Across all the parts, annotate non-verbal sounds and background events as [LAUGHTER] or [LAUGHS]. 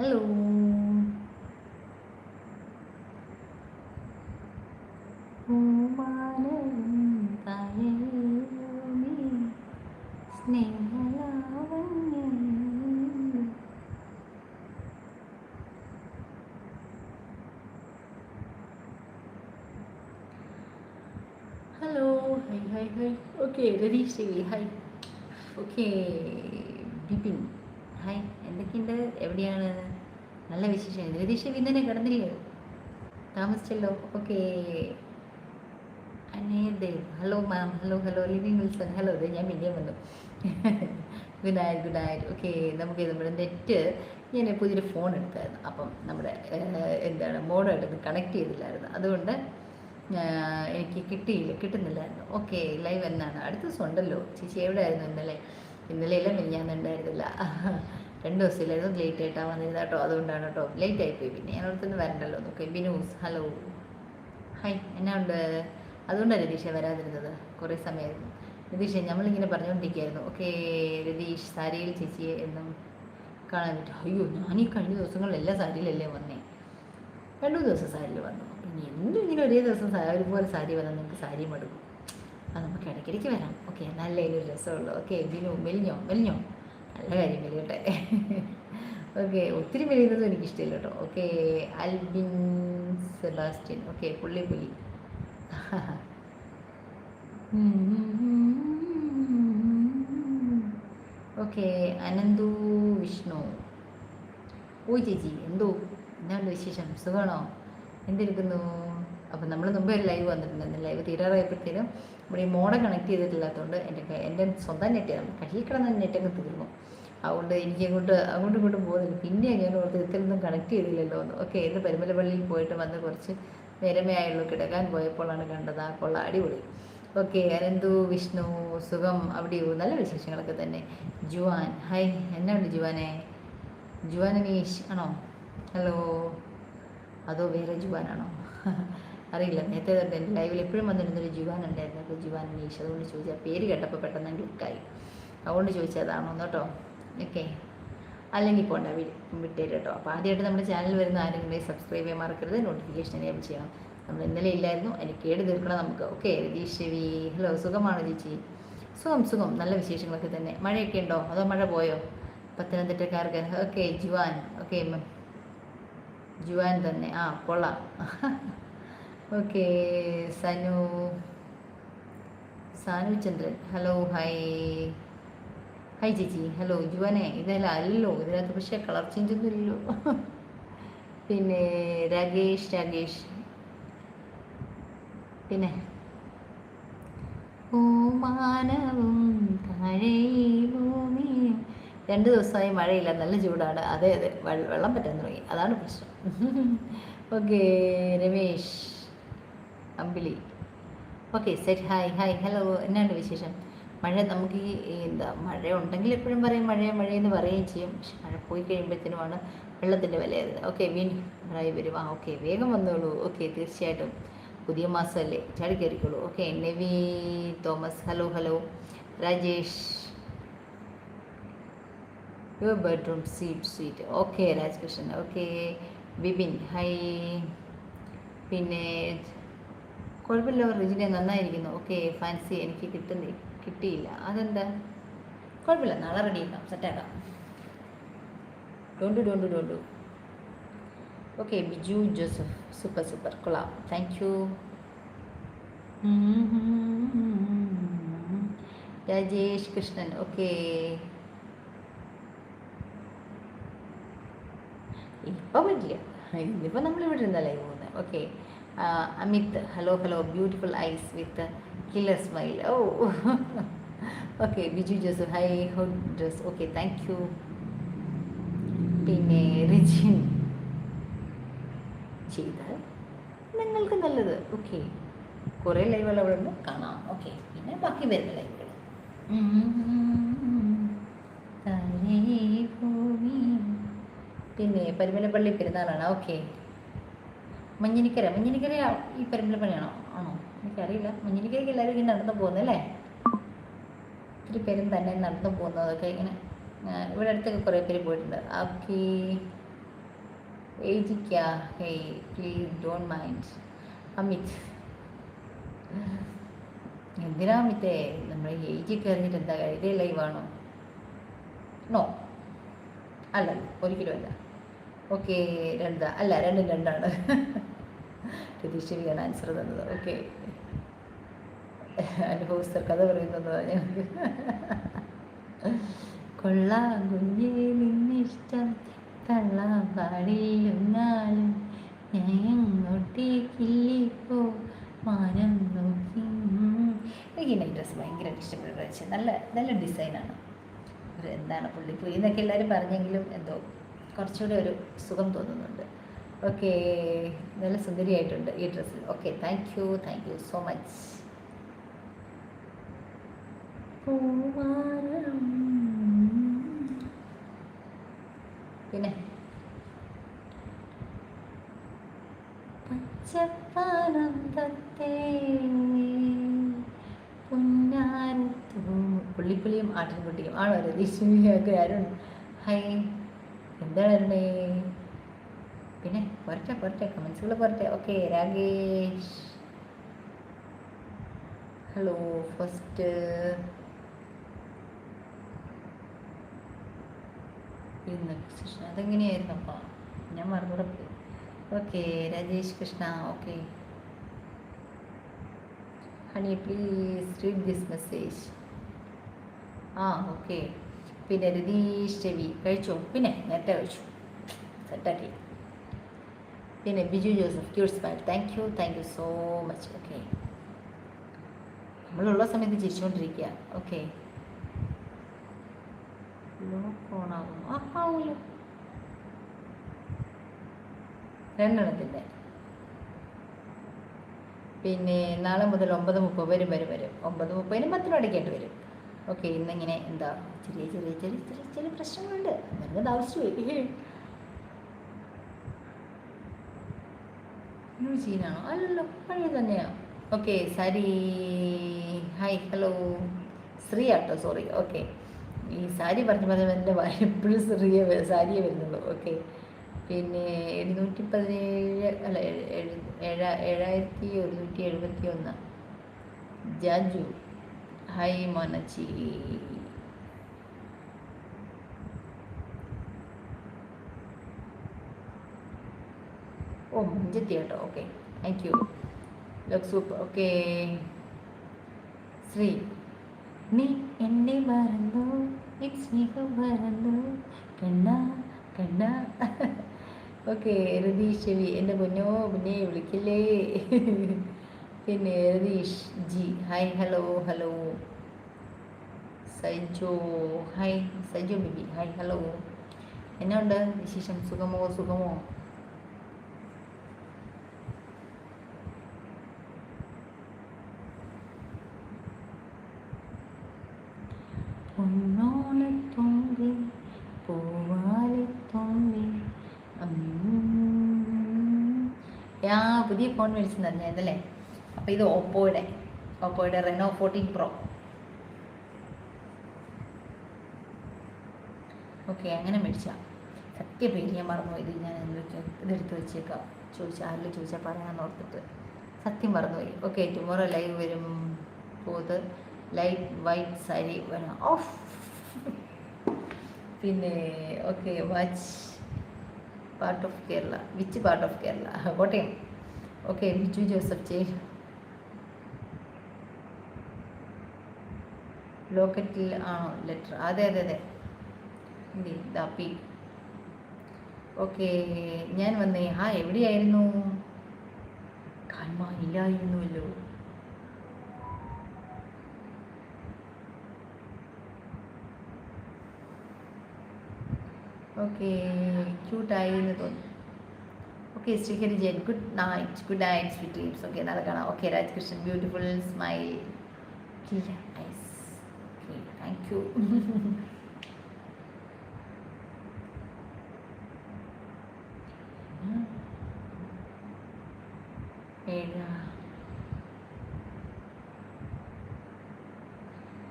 Hello hello hi hi hi okay Ratheesh Devi hi okay Bipin hi എന്തൊക്കെയുണ്ട്? എവിടെയാണ്? നല്ല വിശേഷം. രതീഷ് പിന്നെ തന്നെ കിടന്നില്ലയോ താമസിച്ചല്ലോ. Okay. അനേദേവ് hello ma'am. Hello hello. Livin Wilson. Hello ഇത് ഞാൻ പിന്നെ വന്നു. Good night good night okay നമുക്ക് നമ്മുടെ നെറ്റ്. ഞാൻ പുതിയൊരു ഫോൺ എടുത്തായിരുന്നു. അപ്പം നമ്മുടെ എന്താണ് മോഡായിട്ട് കണക്ട് ചെയ്തില്ലായിരുന്നു. അതുകൊണ്ട് എനിക്ക് കിട്ടിയില്ല കിട്ടുന്നില്ലായിരുന്നു. ഓക്കെ ലൈവ് എന്നാണ്. അടുത്ത ദിവസം ഉണ്ടല്ലോ. ചേച്ചി എവിടെ ആയിരുന്നു ഇന്നലെ? ഇന്നലെ എല്ലാം മിനിഞ്ഞാന്നുണ്ടായിരുന്നില്ല രണ്ട് ദിവസമില്ലായിരുന്നു ലേറ്റ് ആയിട്ടാണ് വന്നിരുന്നത് കേട്ടോ. അതുകൊണ്ടാണ് കേട്ടോ. ലേറ്റ് ആയിപ്പോയി. പിന്നെ ഞാൻ അടുത്തൊന്ന് വരണ്ടല്ലോ. നോക്കി. ബിനൂസ് ഹലോ. ഹായ് എന്നാ ഉണ്ട്? അതുകൊണ്ടാണ് രതീഷ വരാതിരുന്നത്. കുറേ സമയമായിരുന്നു. രതീഷ നമ്മളിങ്ങനെ പറഞ്ഞുകൊണ്ടിരിക്കുകയായിരുന്നു. ഓക്കെ രതീഷ് സാരിയിൽ ചേച്ചിയെ എന്നും കാണാൻ പറ്റും. അയ്യോ ഞാൻ ഈ കഴിഞ്ഞ ദിവസങ്ങളിലെല്ലാം സാരിയിലല്ലേ വന്നേ? രണ്ടു ദിവസം സാരിയിൽ വന്നു. പിന്നെ എന്തും ഇങ്ങനെ ഒരേ ദിവസം ഒരുപോലെ സാരി വന്നാൽ നിങ്ങൾക്ക് സാരി മടുക്കും. അത് നമുക്ക് ഇടയ്ക്കിടയ്ക്ക് വരാം. ഓക്കെ നല്ല ഒരു രസമുള്ളൂ. ഓക്കെ ബിനു മെലിഞ്ഞോ? മെലിഞ്ഞോ? നല്ല കാര്യം മെലിയട്ടെ. ഓക്കെ ഒത്തിരി മെലിയുന്നതും എനിക്കിഷ്ടമില്ല കേട്ടോ. Okay Albin Sebastian. ഓക്കെ പുള്ളി പുലി ഓക്കെ അനന്തു വിഷ്ണു. ഓ ചേച്ചി എന്തോ? എന്നാണ്ട് വിശേഷം? സുഖമാണോ എന്തെടുക്കുന്നു? അപ്പം നമ്മൾ മുമ്പേ ഒരു ലൈവ് വന്നിട്ടുണ്ടായിരുന്നു. ലൈവ് തീരാറായപ്പോഴത്തേനും നമ്മുടെ ഈ മോഡ കണക്ട് ചെയ്തിട്ടില്ലാത്തതുകൊണ്ട് എന്റെ എന്റെ സ്വന്തം നെറ്റ് നമ്മൾ കയ്യിൽ കിടന്ന നെറ്റൊക്കെ തീർന്നു. അതുകൊണ്ട് എനിക്ക് അങ്ങോട്ട് അങ്ങോട്ടും ഇങ്ങോട്ടും പോകുന്നില്ല. പിന്നെ ഞാൻ ഓർത്ത് ഇത്രയൊന്നും കണക്ട് ചെയ്തില്ലല്ലോ എന്ന്. ഓക്കെ ഇന്ന് പരുമലപ്പള്ളിയിൽ പോയിട്ട് വന്ന് കുറച്ച് നേരമേ കിടക്കാൻ പോയപ്പോഴാണ് കണ്ടത്. ആ കൊള്ള അടിപൊളി. ഓക്കെ അനന്തു വിഷ്ണു സുഖം അവിടെയോ നല്ല വിശേഷങ്ങളൊക്കെ തന്നെ. Juan hi. എന്നാണ് ജുവാനെ? ജുവാൻ അനീഷ് ആണോ? ഹലോ അതോ വേറെ ജുവാനാണോ? [LAUGHS] അറിയില്ല. നേരത്തെ തന്നെ എന്റെ ലൈവിൽ എപ്പോഴും വന്നിരുന്നൊരു ജീവാൻ ഉണ്ടായിരുന്നു. അപ്പോൾ ജീവാൻ അനീഷ് അതുകൊണ്ട് ചോദിച്ചാൽ പേര് കേട്ടപ്പോൾ പെട്ടെന്ന് ക്ലിക്കായി അതുകൊണ്ട് ചോദിച്ചതാണോ കേട്ടോ ഓക്കെ അല്ലെങ്കിൽ പോണ്ട വിട്ടേര് കേട്ടോ. അപ്പോൾ ആദ്യമായിട്ട് നമ്മുടെ ചാനൽ വരുന്ന ആരെങ്കിലും സബ്സ്ക്രൈബ് ചെയ്യാൻ മറക്കരുത്. നോട്ടിഫിക്കേഷൻ എനേബിൾ ചെയ്യണം. നമ്മൾ ഇന്നലെ ഇല്ലായിരുന്നു. അതിന് കേട് തീർക്കണം നമുക്ക്. ഓക്കെ രതീഷ് രവി. ഹലോ സുഖമാണോ ചേച്ചി? സുഖം സുഖം. നല്ല വിശേഷങ്ങളൊക്കെ തന്നെ. മഴയൊക്കെ ഉണ്ടോ? അതോ മഴ പോയോ? പത്തനംതിട്ടക്കാർക്ക്. Okay Juan. ഓക്കെ ജുവാൻ തന്നെ. ആ കൊള്ളാം. [LAUGHS] Okay Sanu Sanu Chandran hello hi hi ചേച്ചി ഹലോ ജുവനെ ഇതല്ല അല്ലല്ലോ ഇതിനകത്ത് പക്ഷേ കളർ ചേഞ്ച് ഒന്നും ഇല്ലല്ലോ. [LAUGHS] പിന്നെ രാകേഷ് രാകേഷ്. പിന്നെ? ഓമാനവും ഭൂമിയും രണ്ട് ദിവസമായി മഴയില്ല. നല്ല ചൂടാണ്. അതെ അതെ. വെള്ളം പറ്റാൻ തുടങ്ങി. അതാണ് പ്രശ്നം. [LAUGHS] Okay Ramesh Ambili. Okay set hi hi hello എന്നാണ് വിശേഷം? മഴ നമുക്ക് ഈ എന്താ മഴ ഉണ്ടെങ്കിൽ എപ്പോഴും പറയും മഴ മഴയെന്ന് പറയുകയും ചെയ്യും. പക്ഷെ മഴ പോയി കഴിയുമ്പോഴത്തേനുമാണ് വെള്ളത്തിന്റെ വില അറിയുന്നത് ഓക്കെ വീൻ മഴ വരും. ആ ഓക്കെ വേഗം വന്നോളൂ. ഓക്കെ തീർച്ചയായിട്ടും. പുതിയ മാസമല്ലേ? ചാടി കയറിക്കോളൂ. Okay Nevi Thomas. Hello hello Rajesh. Your bedroom seat sweet okay Rajakrishnan. Okay Bibin hi പിന്നെ കുഴപ്പമില്ല റിജിനെ നന്നായിരിക്കുന്നു. ഓക്കെ ഫാൻസി എനിക്ക് കിട്ടുന്നി കിട്ടിയില്ല. അതെന്താ? കുഴപ്പമില്ല നാളെ റെഡിയാക്കാം സെറ്റാക്കാം ഡോണ്ടു ഡോണ്ടു ഡോണ്ടു. Okay Biju Joseph super super. കൊള്ളാം. Thank you Rajesh Krishnan okay. ഇപ്പം പറ്റില്ല. ഇന്നിപ്പോൾ നമ്മളിവിടെ ഇരുന്നല്ലേ പോകുന്നത് okay. Amit hello hello beautiful eyes with killer smile oh. Okay Biju Jose hi ഹോ ഡ്രസ് ഓക്കെ താങ്ക് യു പിന്നെ റിജിൻ. ചെയ്താൽ നിങ്ങൾക്ക് നല്ലത്. ഓക്കെ കുറേ ലൈവുകൾ അവിടെ ഉണ്ട്. കാണാം. ഓക്കെ പിന്നെ ബാക്കി വരുന്ന ലൈവുകൾ പിന്നെ പരിമലപ്പള്ളി പെരുന്നാളാണ്. ഓക്കെ മഞ്ഞിനിക്കര. മഞ്ഞിനിക്കര ഈ പെരുമ്പലപ്പണിയാണോ ആണോ? എനിക്കറിയില്ല. മഞ്ഞിനിക്കരയ്ക്ക് എല്ലാവരും ഇങ്ങനെ നടന്നു പോകുന്നല്ലേ ഒത്തിരി പേരും തന്നെ നടന്നു പോകുന്നതൊക്കെ ഇങ്ങനെ. ഇവിടെ അടുത്തൊക്കെ കുറേ പേര് പോയിട്ടുണ്ട്. Okay ഏജിക്ക hey please don't mind Amit. എന്തിനാ അമിത്തേ നമ്മൾ ഏജിക്ക് അറിഞ്ഞിട്ട് എന്താ കാര്യം? ഇതേ ലൈവാണോ നോ അല്ല ഒരിക്കലും അല്ല. ഓക്കെ രണ്ടാ. അല്ല രണ്ടും രണ്ടാണ്. [LAUGHS] പ്രതീക്ഷിക്കുകയാണ് ആൻസർ തന്നത്. ഓക്കെ അനുഭവസ്ഥർ കഥ പറയുന്നത് ഞങ്ങൾക്ക് കൊള്ളാം കുഞ്ഞേ നിന്നിഷ്ടം. കള്ളാം പാടില്ലെന്നാലും ഞാൻ മാനം നോക്കി. എനിക്ക് ഈ ഡ്രസ്സ് ഇഷ്ടപ്പെട്ടു ഡ്രസ്സ് നല്ല നല്ല ഡിസൈനാണ് ഒരു എന്താണ് പുള്ളിപ്പുലി എന്നൊക്കെ എല്ലാവരും പറഞ്ഞെങ്കിലും എന്തോ കുറച്ചുകൂടി ഒരു സുഖം തോന്നുന്നുണ്ട്. ഓക്കെ നല്ല സുന്ദരിയായിട്ടുണ്ട് ഈ ഡ്രസ്സിൽ okay thank you thank you so much പിന്നെ? പുള്ളിപ്പുള്ളിയും ആട്ടിൻകുട്ടിയും. ആണോ രതീഷ്? അരുൺ ഹൈ. എന്താണ് പിന്നെ പോരട്ടെ പോരട്ടെ കമൻസുകൾ പോരട്ടെ. Okay Rakesh. Hello first Krishna അതെങ്ങനെയായിരുന്നു അപ്പ? ഞാൻ മറന്നുകൂടെ പോയി. Okay Rajesh Krishna okay honey please read this message ആ ഓക്കെ പിന്നെ രതീഷ് രവി കഴിച്ചോ? പിന്നെ നേരത്തെ കഴിച്ചു. സെറ്റാക്കി പിന്നെ Biju Joseph cute smile thank you thank you so much okay നമ്മളുള്ള സമയത്ത് ചിരിച്ചുകൊണ്ടിരിക്കുക ഓക്കെ രണ്ടെണ്ണത്തിന്റെ. പിന്നെ നാളെ മുതൽ ഒമ്പത് മുപ്പത് വരും വരും. വരും ഒമ്പത് മുപ്പതിന് പത്തിന് അടയ്ക്കേണ്ടി വരും. ഓക്കെ ഇന്നിങ്ങനെ എന്താ ചെറിയ ചെറിയ ചെറിയ ചെറിയ ചെറിയ പ്രശ്നങ്ങളുണ്ട്. വരുന്നത് ആവശ്യമായി. ന്യൂ ജീനാണോ അല്ലല്ലോ പഴയ തന്നെയാണ് ഓക്കെ സാരി ഹായ് ഹലോ ശ്രീ ആട്ടോ സോറി ഓക്കെ ഈ സാരി പറഞ്ഞു പറഞ്ഞാൽ എന്റെ എപ്പോഴും ശ്രീയെ സാരിയെ വരുന്നുള്ളൂ. ഓക്കെ പിന്നെ എഴുന്നൂറ്റി പതിനേഴ് അല്ല ഏഴ ഏഴായിരത്തി ഒരുന്നൂറ്റി എഴുപത്തി ഒന്ന് ജാജു ഹൈ മോനച്ചി. ഓ അഞ്ചെത്തി കേട്ടോ. Okay. Thank you super okay. Sree നീ എന്നെ മറന്നു. സ്നേഹം മറന്നു. കണ്ണ കണ്ണ. ഓക്കെ രതീഷ് ചെവി. എന്റെ പൊന്നോ പിന്നെ വിളിക്കില്ലേ? പിന്നെ Ratheesh ji. Hi hello hello Saijo hi Saijo Bibi hi hello എന്നാ ഉണ്ട് വിശേഷം? സുഖമോ സുഖമോ? പുതിയ ഫോൺ മേടിച്ചു തന്നെയായിരുന്നല്ലേ അപ്പോൾ ഇത് ഓപ്പോയുടെ ഓപ്പോയുടെ റെനോ ഫോർട്ടീൻ പ്രോ ഓക്കെ അങ്ങനെ മേടിച്ച സത്യ പേര് ഞാൻ മറന്നു ഇത് ഞാൻ ഇതെടുത്ത് വെച്ചേക്കാം. ചോദിച്ചാൽ ആരിൽ ചോദിച്ചാൽ പറയാമെന്ന് ഓർത്തിട്ട്. സത്യം മറന്നുപോയി. ഓക്കെ ടുമോറോ ലൈവ് വരും പോത്. ലൈറ്റ് വൈറ്റ് സാരി വരണം ഓഫ് പിന്നെ okay watch part of Kerala which part of Kerala Kottayam okay Biju Joseph J ലോക്കറ്റിൽ ആണോ ലെറ്റർ അതെ അതെ അതെ. എന്തി ദാപ്പി ഓക്കെ ഞാൻ വന്നേ. ആ എവിടെയായിരുന്നു? കാണാനില്ലായിരുന്നുവല്ലോ ഓക്കെ ക്യൂട്ടായി എന്ന് തോന്നി okay Sreehari Jayan good night good night sweet dreams okay നാളെ കാണാം okay Rajkrishnan beautiful smile eyes okay thank you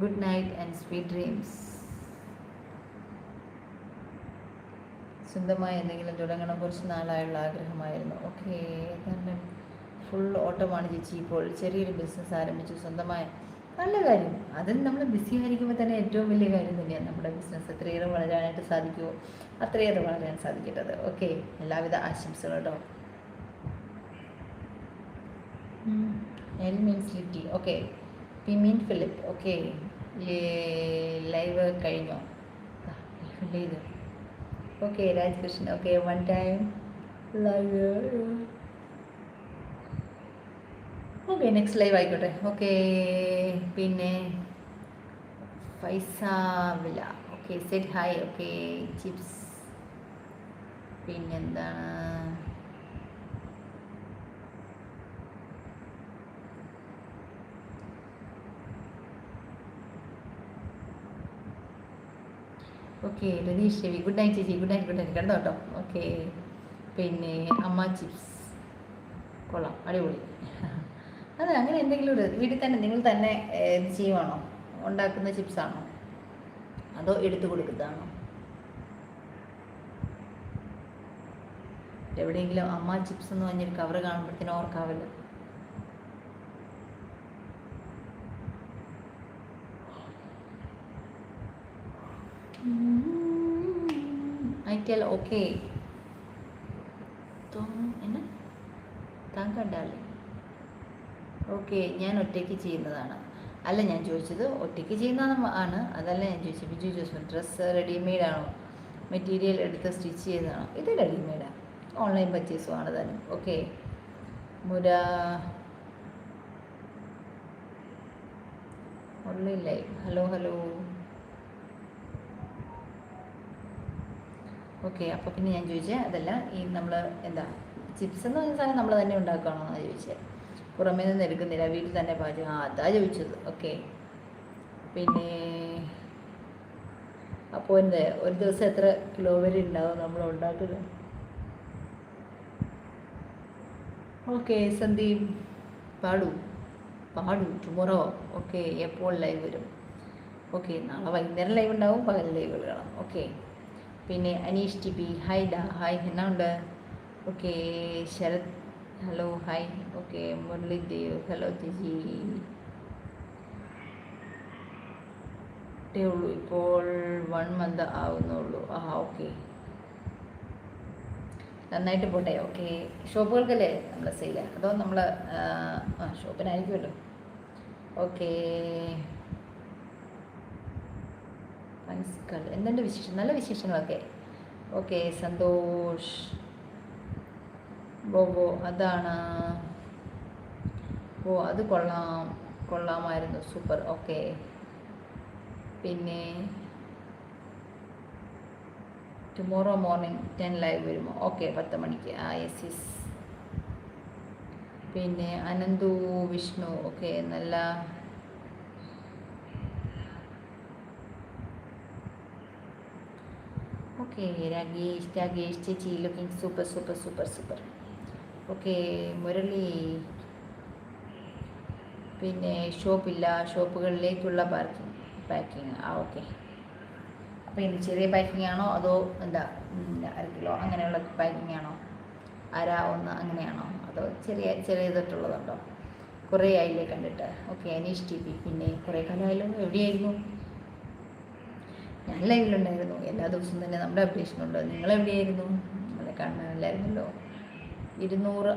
good night and sweet dreams സ്വന്തമായി എന്തെങ്കിലും തുടങ്ങണം കുറച്ച് നാളായുള്ള ആഗ്രഹമായിരുന്നു. ഓക്കെ കാരണം ഫുൾ ഓട്ടമാണ് ചേച്ചി ഇപ്പോൾ. ചെറിയൊരു ബിസിനസ് ആരംഭിച്ചു സ്വന്തമായി. നല്ല കാര്യം. അതിൽ നമ്മൾ ബിസി ആയിരിക്കുമ്പോൾ തന്നെ ഏറ്റവും വലിയ കാര്യം തന്നെയാണ് നമ്മുടെ ബിസിനസ് എത്രയേറെ വളരാനായിട്ട് സാധിക്കുമോ? അത്രയേറെ വളരാൻ സാധിക്കേണ്ടത് ഓക്കെ എല്ലാവിധ ആശംസകളും കേട്ടോ L means Litty okay P mean Philip okay live കഴിഞ്ഞോ? ഇത്? Okay Rajakrishnan okay one time live okay next live ആയിക്കോട്ടെ. ഓക്കെ പിന്നെ പൈസ വില okay set hi okay chips പിന്നെന്താണ്? ഓക്കെ രതീഷ് ചേവി ഗുഡ് നൈറ്റ് ചേച്ചി ഗുഡ് നൈറ്റ് ഗുഡ് നൈറ്റ് കണ്ടോ കേട്ടോ ഓക്കെ പിന്നെ അമ്മ ചിപ്സ് കൊള്ളാം. അടിപൊളി. [LAUGHS] അതെ അങ്ങനെ എന്തെങ്കിലും ഒരു വീട്ടിൽ തന്നെ നിങ്ങൾ തന്നെ ഇത് ചെയ്യുവാണോ? ഉണ്ടാക്കുന്ന ചിപ്സാണോ അതോ എടുത്തു കൊടുക്കുന്നതാണോ? എവിടെയെങ്കിലും അമ്മ ചിപ്സ് എന്ന് പറഞ്ഞൊരു കവർ കാണുമ്പോഴത്തേനും ഓർക്കാവല്ലോ. ഐ ടെൽ ഓക്കെ എന്നെ? താൻ കണ്ടാലേ. ഓക്കെ ഞാൻ ഒറ്റയ്ക്ക് ചെയ്യുന്നതാണ്. അല്ല ഞാൻ ചോദിച്ചത് ഒറ്റയ്ക്ക് ചെയ്യുന്നതാണ് ആണ്. അതല്ല ഞാൻ ചോദിച്ചത് ബിജു ജോസ് ഡ്രസ്സ് റെഡിമെയ്ഡ് ആണോ മെറ്റീരിയൽ എടുത്ത് സ്റ്റിച്ച് ചെയ്തതാണോ ഇത് റെഡിമെയ്ഡാണ് ഓൺലൈൻ പർച്ചേസും ആണ് തന്നെ ഓക്കെ. മുര ഉള്ളില്ലേ ഹലോ ഹലോ. ഓക്കെ അപ്പോൾ പിന്നെ ഞാൻ ചോദിച്ചത് അതല്ല ഈ നമ്മൾ എന്താ ചിപ്സ് എന്ന് പറയുന്ന സാധനം നമ്മൾ തന്നെ ഉണ്ടാക്കുകയാണോ എന്നാണ് ചോദിച്ചത് പുറമേ നിന്ന് എടുക്കുന്നില്ല വീട്ടിൽ തന്നെ പാചകം. ആ അതാ ചോദിച്ചത്. ഓക്കെ. പിന്നെ അപ്പോൾ എന്ത് ഒരു ദിവസം എത്ര കിലോ വരെ ഉണ്ടാവും നമ്മൾ ഉണ്ടാക്കുന്നത് ഓക്കെ സന്ദീപ് പാടു. പാടു ടുമോറോ ഓക്കെ എപ്പോൾ ലൈവ് വരും? ഓക്കെ നാളെ വൈകുന്നേരം ലൈവ് ഉണ്ടാവും പകൽ ലൈവ് കാണാം ഓക്കെ. പിന്നെ അനീഷ് ടി പി. ഹായ് ഡാ. ഹായ് എന്നാ ഉണ്ട്? Okay Sarath. Hello hi okay Muralidev hello ചേച്ചി ഉള്ളൂ. ഇപ്പോൾ വൺ മന്ത് ആവുന്നുള്ളൂ. ആ ഓക്കെ നന്നായിട്ട് പോട്ടെ. ഓക്കെ ഷോപ്പുകൾക്കല്ലേ നമ്മൾ സെയിൽ അതോ നമ്മൾ ആ ഷോപ്പിനായിരിക്കുമല്ലോ. ഓക്കെ മനസ്സുകൾ എന്തുണ്ട് വിശേഷം? നല്ല വിശേഷങ്ങളൊക്കെ. ഓക്കെ സന്തോഷ്. ബോബോ അതാണ്. ഓ അത് കൊള്ളാം. കൊള്ളാമായിരുന്നു. സൂപ്പർ. ഓക്കെ. പിന്നെ ടുമോറോ മോർണിംഗ് ടെൻ ലൈവ് വരുമോ? ഓക്കെ പത്ത് മണിക്ക്. ആ യെസ് യെസ് പിന്നെ അനന്തു വിഷ്ണു. ഓക്കെ നല്ല ഓക്കെ രാഗേഷ് രാഗേഷ് ചേച്ചി looking super super super super okay Murali. പിന്നെ ഷോപ്പില്ല ഷോപ്പുകളിലേക്കുള്ള പാർക്കിംഗ് പാക്കിങ് ആ ഓക്കെ അപ്പോൾ ഇനി ചെറിയ പാക്കിംഗ് ആണോ? അതോ എന്താ അര കിലോ അങ്ങനെയുള്ള പാക്കിംഗ് ആണോ? അര ഒന്ന് അങ്ങനെയാണോ? അതോ ചെറിയ ചെറിയതായിട്ടുള്ളതുണ്ടോ കുറേ ആയില്ലേ കണ്ടിട്ട്. ഓക്കെ അനീഷ് ടി പി പിന്നെ കുറേ കാലമായാലും എവിടെയായിരുന്നു? ഞാൻ ലൈവിലുണ്ടായിരുന്നു എല്ലാ ദിവസവും തന്നെ നമ്മുടെ അപ്ഡേഷൻ ഉണ്ട് നിങ്ങൾ എവിടെയായിരുന്നു? നമ്മളെ കാണാനില്ലായിരുന്നല്ലോ ഇരുന്നൂറ്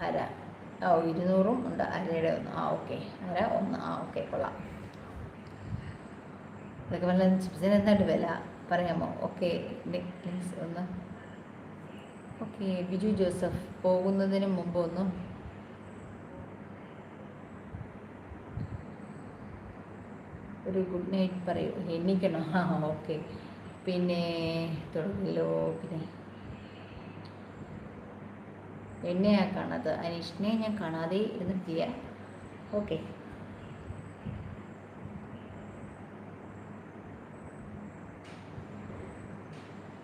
അര. ഓ ഇരുന്നൂറും ഉണ്ട്. അരയുടെ ഒന്ന്. ആ ഓക്കെ. അര ഒന്ന്. ആ ഓക്കെ. കൊള്ളാം. അതൊക്കെ വല്ല ചിപ്സിന് എന്താണ് വില? പറയാമോ? ഓക്കെ. ഒന്ന്. ഓക്കെ. ബിജു ജോസഫ് പോകുന്നതിന് മുമ്പ് ഒന്ന്. ഒരു ഗുഡ് നൈറ്റ് പറയൂ. എണ്ണിക്കണോ ആ ഓക്കെ പിന്നെ തുടങ്ങിയല്ലോ പിന്നെ എന്നെയാ കാണാത്തത്? അനീഷിനെ ഞാൻ കാണാതെ ഇരുന്നിട്ടില്ല. ഓക്കെ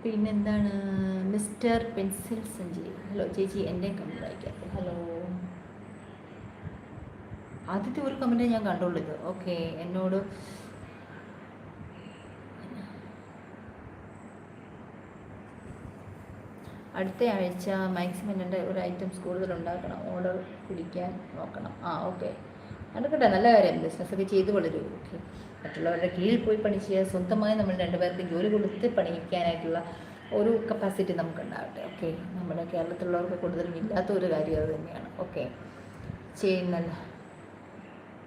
പിന്നെന്താണ്? മിസ്റ്റർ പെൻസിൽ സഞ്ജീവ് ഹലോ ചേച്ചി എന്റെ കമന്റ് ഹലോ ആദ്യത്തെ ഒരു കമന്റ് ഞാൻ കണ്ടുള്ളൂ ഇത്. ഓക്കെ എന്നോട് അടുത്ത ആഴ്ച മാക്സിമം രണ്ട് ഒരു ഐറ്റംസ് കൂടുതൽ ഉണ്ടാക്കണം. ഓർഡർ പിടിക്കാൻ നോക്കണം. ആ ഓക്കെ നടക്കട്ടെ നല്ല കാര്യം. ബിസിനസ് ഒക്കെ ചെയ്ത് വളരും. ഓക്കെ മറ്റുള്ളവരുടെ കീഴിൽ പോയി പണി ചെയ്യുക സ്വന്തമായി നമ്മൾ രണ്ടുപേർക്ക് ജോലി കൊടുത്ത് പണിയിക്കാനായിട്ടുള്ള ഒരു കപ്പാസിറ്റി നമുക്ക് ഉണ്ടാവട്ടെ ഓക്കെ നമ്മുടെ കേരളത്തിലുള്ളവർക്ക് കൂടുതലും ഇല്ലാത്ത ഒരു കാര്യം അത് തന്നെയാണ്. ഓക്കെ ചെയ്യുന്നല്ല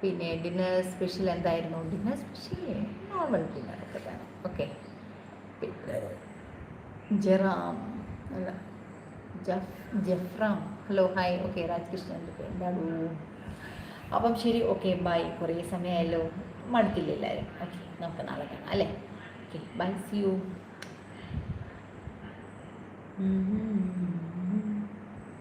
പിന്നെ ഡിന്നർ സ്പെഷ്യൽ എന്തായിരുന്നു? ഡിന്നർ സ്പെഷ്യൽ നോർമൽ ഡിന്നർ ഒക്കെ തന്നെ ഓക്കെ. പിന്നെ ജറാം അല്ല ജഫ് ജഫ്രാം ഹലോ ഹായ്. ഓക്കെ രാജ്കൃഷ്ണൻ എന്താണ് അപ്പം ശരി ഓക്കെ ബൈ. കുറേ സമയമായല്ലോ. മടുത്തില്ല എല്ലാവരും. ഓക്കെ നമുക്ക് നാളെ കാണാം അല്ലേ? Okay bye see you.